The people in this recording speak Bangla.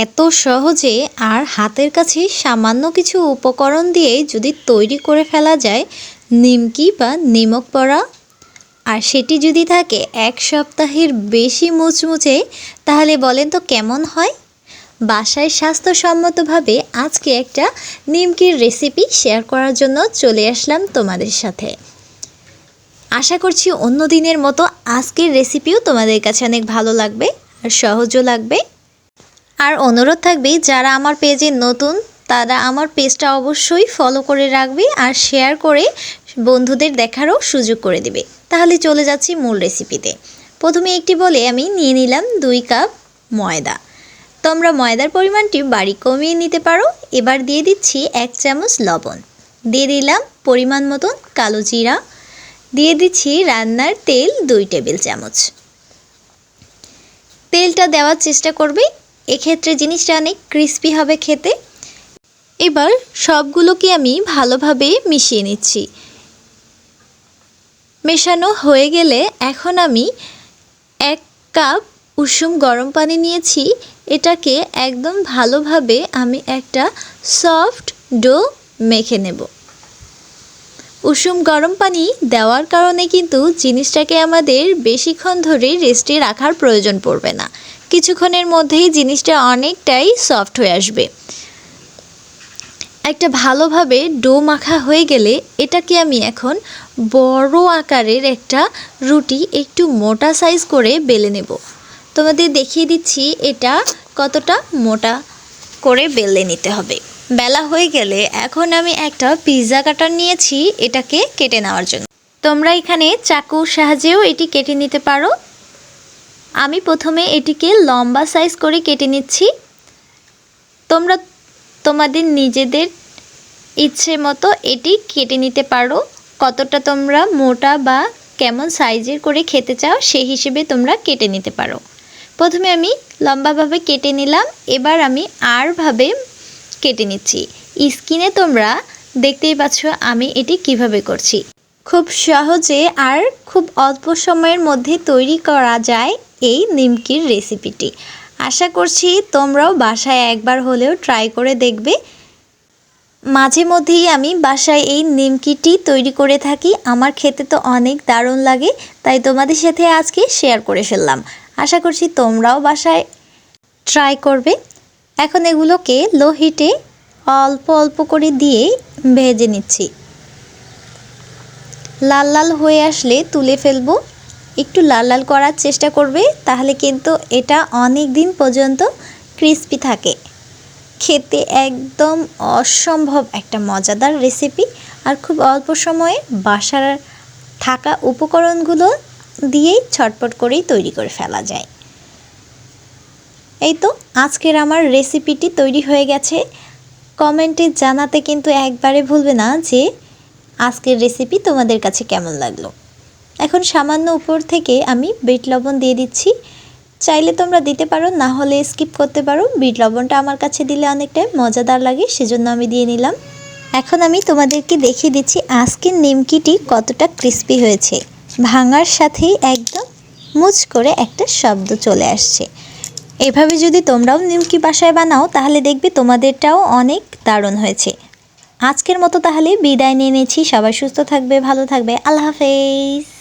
এত সহজে আর হাতের কাছে সামান্য কিছু উপকরণ দিয়ে যদি তৈরি করে ফেলা যায়, নিমকি বা নিমক পড়া আর সেটি যদি থাকে এক সপ্তাহের বেশি মুচমুচে, তাহলে বলেন তো কেমন হয়? বাসায় স্বাস্থ্যসম্মতভাবে আজকে একটা নিমকির রেসিপি শেয়ার করার জন্য চলে আসলাম তোমাদের সাথে। আশা করছি অন্য দিনের মতো আজকের রেসিপিও তোমাদের কাছে অনেক ভালো লাগবে আর সহজও লাগবে। আর অনুরোধ থাকবে, যারা আমার পেজে নতুন, তারা আমার পেজটা অবশ্যই ফলো করে রাখবে আর শেয়ার করে বন্ধুদের দেখারও সুযোগ করে দিবে। তাহলে চলে যাচ্ছি মূল রেসিপিতে প্রথমে একটি বলে আমি নিয়ে নিলাম দুই কাপ ময়দা। তোমরা ময়দার পরিমাণটি বাড়ি কমিয়ে নিতে পারো। এবার দিয়ে দিচ্ছি এক চামচ লবণ। দিয়ে দিলাম পরিমাণ মতন কালো জিরা। দিয়ে দিচ্ছি রান্নার তেল দুই টেবিল চামচ। তেলটা দেওয়ার চেষ্টা করবে এক্ষেত্রে জিনিসটা অনেক ক্রিস্পি হবে খেতে। এবার সবগুলোকে আমি ভালোভাবে মিশিয়ে নিচ্ছি। মেশানো হয়ে গেলে এখন আমি এক কাপ উষুম গরম পানি নিয়েছি। এটাকে একদম ভালোভাবে আমি একটা সফট ডো মেখে নেব। উষুম গরম পানি দেওয়ার কারণে কিন্তু জিনিসটাকে আমাদের বেশিক্ষণ ধরে রেস্টে রাখার প্রয়োজন পড়বে না। কিছুক্ষণের মধ্যেই জিনিসটা অনেকটাই সফট হয়ে আসবে। একটা ভালোভাবে ডো মাখা হয়ে গেলে এটাকে আমি এখন বড় আকারের একটা রুটি একটু মোটা সাইজ করে বেলে নেব। তোমাদের দেখিয়ে দিচ্ছি এটা কতটা মোটা করে বেলে নিতে হবে। বেলা হয়ে গেলে এখন আমি একটা পিৎজা কাটার নিয়েছি এটাকে কেটে নেওয়ার জন্য। তোমরা এখানে চাকুর সাহায্যেও এটি কেটে নিতে পারো। আমি প্রথমে এটিকে লম্বা সাইজ করে কেটে নিচ্ছি। তোমরা তোমাদের নিজেদের ইচ্ছে মতো এটি কেটে নিতে পারো। কতটা তোমরা মোটা বা কেমন সাইজের করে খেতে চাও সেই হিসেবে তোমরা কেটে নিতে পারো। প্রথমে আমি লম্বাভাবে কেটে নিলাম, এবার আমি আরভাবে কেটে নিচ্ছি। স্কিনে তোমরা দেখতেই পাচ্ছ আমি এটি কীভাবে করছি। খুব সহজে আর খুব অল্প সময়ের মধ্যে তৈরি করা যায়। এই নিমকির রেসিপিটি। আশা করছি তোমরাও বাসায় একবার হলেও ট্রাই করে দেখবে। মাঝে মধ্যেই আমি বাসায় এই নিমকিটি তৈরি করে থাকি। আমার খেতে তো অনেক দারুণ লাগে, তাই তোমাদের সাথে আজকে শেয়ার করে ফেললাম। আশা করছি তোমরাও বাসায় ট্রাই করবে। এখন এগুলোকে লো হিটে অল্প অল্প করে দিয়ে ভেজে নিচ্ছি। লাল লাল হয়ে আসলে তুলে ফেলব। একটু লাল লাল করার চেষ্টা করবে, তাহলে কিন্তু এটা অনেক দিন পর্যন্ত ক্রিস্পি থাকে। খেতে একদম অসম্ভব একটা মজাদার রেসিপি আর খুব অল্প সময়ে বাসার থাকা উপকরণগুলো দিয়েই ছটপট করেই তৈরি করে ফেলা যায়। এই তো আজকের আমার রেসিপিটি তৈরি হয়ে গেছে। কমেন্টে জানাতে কিন্তু একবারে ভুলবে না যে আজকের রেসিপি তোমাদের কাছে কেমন লাগল। এখন সামান্য উপর থেকে আমি বিট লবণ দিয়ে দিচ্ছি। চাইলে তোমরা দিতে পারো, না হলে স্কিপ করতে পারো। বিট লবণটা আমার কাছে দিলে অনেকটাই মজাদার লাগে, সেজন্য আমি দিয়ে নিলাম। এখন আমি তোমাদেরকে দেখিয়ে দিচ্ছি আজকের নিমকিটি কতটা ক্রিস্পি হয়েছে। ভাঙার সাথেই একদম মুচ করে একটা শব্দ চলে আসছে। এভাবে যদি তোমরাও নিমকি বাসায় বানাও, তাহলে দেখবে তোমাদেরটাও অনেক দারুণ হয়েছে। আজকের মতো তাহলে বিদায় নিয়ে নিয়েছি সবাই সুস্থ থাকবে, ভালো থাকবে। আল্লাহ হাফেজ।